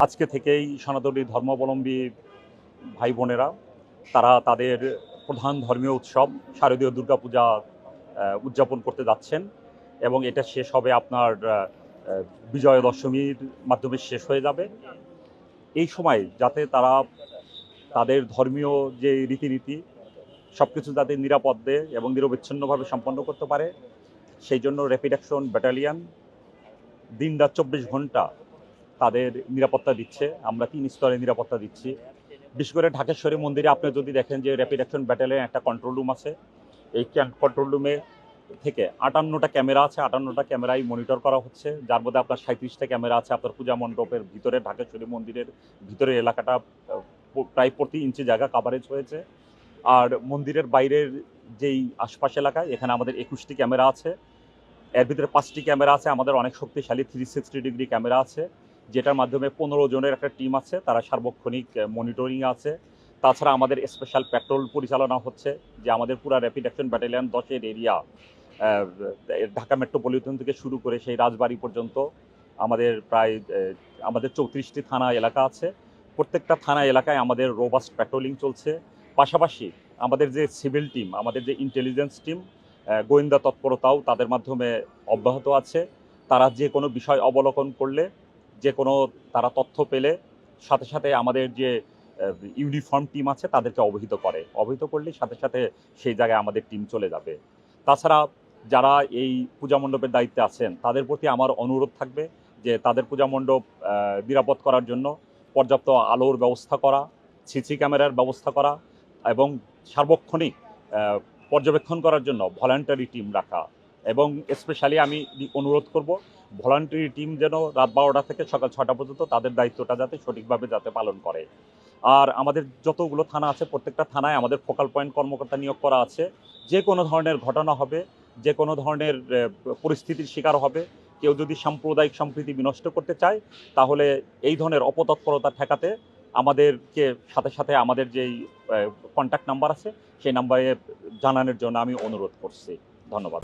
আজকে থেকেই সনাতনী ধর্মাবলম্বী ভাই বোনেরা তারা তাদের প্রধান ধর্মীয় উৎসব শারদীয় দুর্গাপূজা উদযাপন করতে যাচ্ছেন এবং এটা শেষ হবে আপনার বিজয় দশমীর মাধ্যমে শেষ হয়ে যাবে। এই সময় যাতে তারা তাদের ধর্মীয় যে রীতিনীতি সব কিছু যাতে নিরাপদে এবং নিরবিচ্ছিন্নভাবে সম্পন্ন করতে পারে সেই জন্য র্যাপিড অ্যাকশন ব্যাটালিয়ান দিন রাত চব্বিশ ঘণ্টা তাদের নিরাপত্তা দিচ্ছে। আমরা তিন স্তরে নিরাপত্তা দিচ্ছি। বিশেষ করে ঢাকেশ্বরী মন্দিরে আপনি যদি দেখেন যে র্যাপিড অ্যাকশন ব্যাটালিয়ন একটা কন্ট্রোল রুম আছে, এই কন্ট্রোল রুমে থেকে আটান্নটা ক্যামেরা আছে, আটান্নটা ক্যামেরাই মনিটর করা হচ্ছে। যার মধ্যে আপনার সাঁত্রিশটা ক্যামেরা আছে, আপনার পূজা মণ্ডপের ভিতরে, ঢাকেশ্বরী মন্দিরের ভিতরের এলাকাটা প্রায় প্রতি ইঞ্চি জায়গা কাভারেজ হয়েছে। আর মন্দিরের বাইরের যেই আশপাশ এলাকায় এখানে আমাদের একুশটি ক্যামেরা আছে। এর ভিতরে পাঁচটি ক্যামেরা আছে, আমাদের অনেক শক্তিশালী থ্রি সিক্সটি ডিগ্রি ক্যামেরা আছে, যেটার মাধ্যমে পনেরো জনের একটা টিম আছে, তারা সার্বক্ষণিক মনিটরিং আছে। তাছাড়া আমাদের স্পেশাল পেট্রোল পরিচালনা হচ্ছে, যে আমাদের পুরো র্যাপিড অ্যাকশন ব্যাটালিয়ন দশের এরিয়া ঢাকা মেট্রোপলিটন থেকে শুরু করে সেই রাজবাড়ি পর্যন্ত আমাদের প্রায় আমাদের চৌত্রিশটি থানা এলাকা আছে। প্রত্যেকটা থানা এলাকায় আমাদের রোবাস্ট প্যাট্রোলিং চলছে। পাশাপাশি আমাদের যে সিভিল টিম আমাদের যে ইন্টেলিজেন্স টিম গোয়েন্দা তৎপরতাও তাদের মাধ্যমে অব্যাহত আছে। তারা যে কোনো বিষয় অবলোকন করলে, যে কোনো তারা তথ্য পেলে, সাথে সাথে আমাদের যে ইউনিফর্ম টিম আছে তাদেরকে অবহিত করে। অবহিত করলে সাথে সাথে সেই জায়গায় আমাদের টিম চলে যাবে। তাছাড়া যারা এই পূজা মণ্ডপের দায়িত্বে আছেন, তাদের প্রতি আমার অনুরোধ থাকবে যে তাদের পূজা মণ্ডপ নিরাপদ করার জন্য পর্যাপ্ত আলোর ব্যবস্থা করা, সিসি ক্যামেরার ব্যবস্থা করা এবং সার্বক্ষণিক পর্যবেক্ষণ করার জন্য ভলান্টারি টিম রাখা। এবং স্পেশালি আমি অনুরোধ করব, ভলান্টারি টিম যেন রাত বারোটা থেকে সকাল ছটা পর্যন্ত তাদের দায়িত্বটা যাতে সঠিকভাবে যাতে পালন করে। আর আমাদের যতগুলো থানা আছে, প্রত্যেকটা থানায় আমাদের ফোকাল পয়েন্ট কর্মকর্তা নিয়োগ করা আছে। যে কোনো ধরনের ঘটনা হবে, যে কোনো ধরনের পরিস্থিতির শিকার হবে। কেউ যদি সাম্প্রদায়িক সম্প্রীতি বিনষ্ট করতে চায়, তাহলে এই ধরনের অপতৎপরতা ঠেকাতে আমাদেরকে সাথে সাথে আমাদের যেই কন্ট্যাক্ট নাম্বার আছে, সেই নাম্বারে জানানোর জন্য আমি অনুরোধ করছি। ধন্যবাদ।